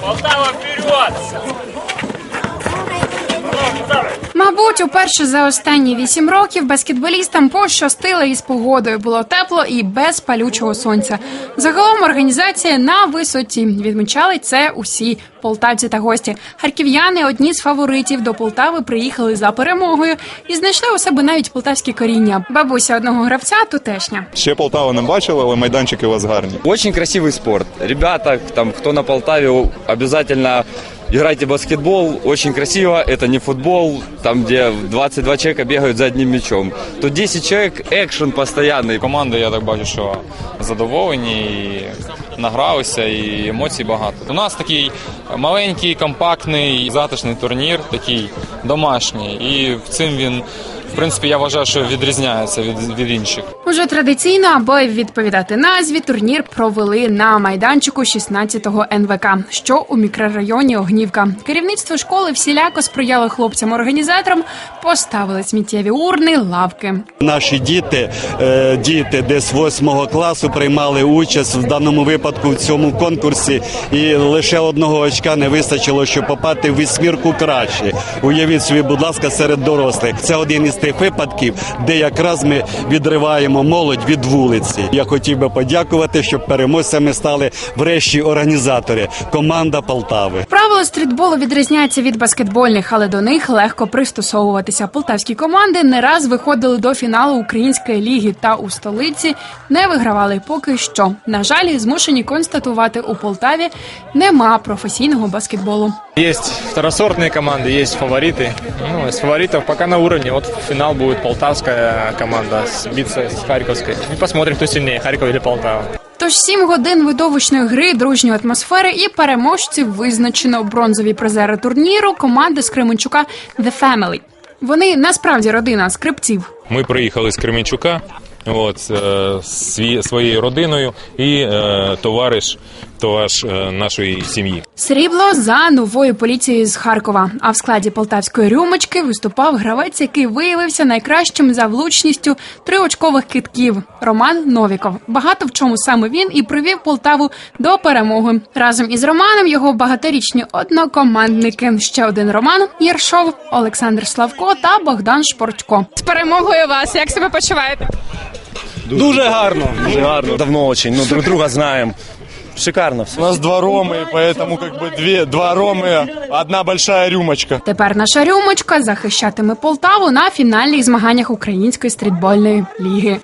Полтава вперед! Мабуть, уперше за останні вісім років баскетболістам пощастило із погодою. Було тепло і без палючого сонця. Загалом організація на висоті відмічали це усі полтавці та гості. Харків'яни одні з фаворитів до Полтави приїхали за перемогою і знайшли у себе навіть полтавські коріння. Бабуся одного гравця тутешня. Ще Полтаву не бачили, але майданчики у вас гарні. Очень красивый спорт. Ребята, там, кто на Полтаве, обязательно играйте в баскетбол. Очень красиво. Это не футбол, там, где 22 человека бегают за одним мячом. Тут 10 человек, экшен постоянный. Команди, я так бачу, що задоволені і награлися, і емоцій багато. У нас такий маленький, компактний, затишний турнір, такий домашній. І в цим він, в принципі, я вважаю, що відрізняється від, від інших. Уже традиційно, аби відповідати назві, турнір провели на майданчику 16-го НВК, що у мікрорайоні Огнівка. Керівництво школи всіляко сприяло хлопцям-організаторам, поставили сміттєві урни, лавки. Наші діти, е, діти десь восьмого класу приймали участь в даному випадку в цьому конкурсі, і лише одного очка не вистачило, щоб попати в вісьмірку краще. Уявіть собі, будь ласка, серед дорослих. Це один із тих випадків, де якраз ми відриваємо молодь від вулиці. Я хотів би подякувати, щоб переможцями стали врешті організатори, команда Полтави. Правила стрітболу відрізняються від баскетбольних, але до них легко пристосовуватися. Полтавські команди не раз виходили до фіналу української ліги та у столиці не вигравали поки що. На жаль, змушені констатувати у Полтаві нема професійного баскетболу. Есть второсортные команды, есть фавориты. Ну, из фаворитов пока на уровне. Вот финал будет полтавская команда с- биться с Харьковской. И посмотрим, кто сильнее, Харьков или Полтава. Тож сім годин видовищної гри, дружньої атмосфери і переможців визначено бронзові призери турніру команди з Кременчука The Family. Вони насправді родина скрипців. Ми приїхали з Кременчука, от, е, сві, своєю родиною і е, товариш, товариш е, нашої сім'ї. Срібло за новою поліцією з Харкова. А в складі полтавської рюмочки виступав гравець, який виявився найкращим за влучністю триочкових китків Роман Новіков. Багато в чому саме він і привів Полтаву до перемоги. Разом із Романом його багаторічні однокомандники. Ще один Роман Єршов, Олександр Славко та Богдан Шпорчко. З перемогою вас. Як себе почуваєте? Дуже гарно, дуже гарно. Давно очень, ну друг друга знаем Шикарно все. У нас два Ромы, поэтому как бы две, два Ромы, одна большая рюмочка. Тепер наша рюмочка захищатиме Полтаву на фінальних змаганнях української стрітбольної ліги.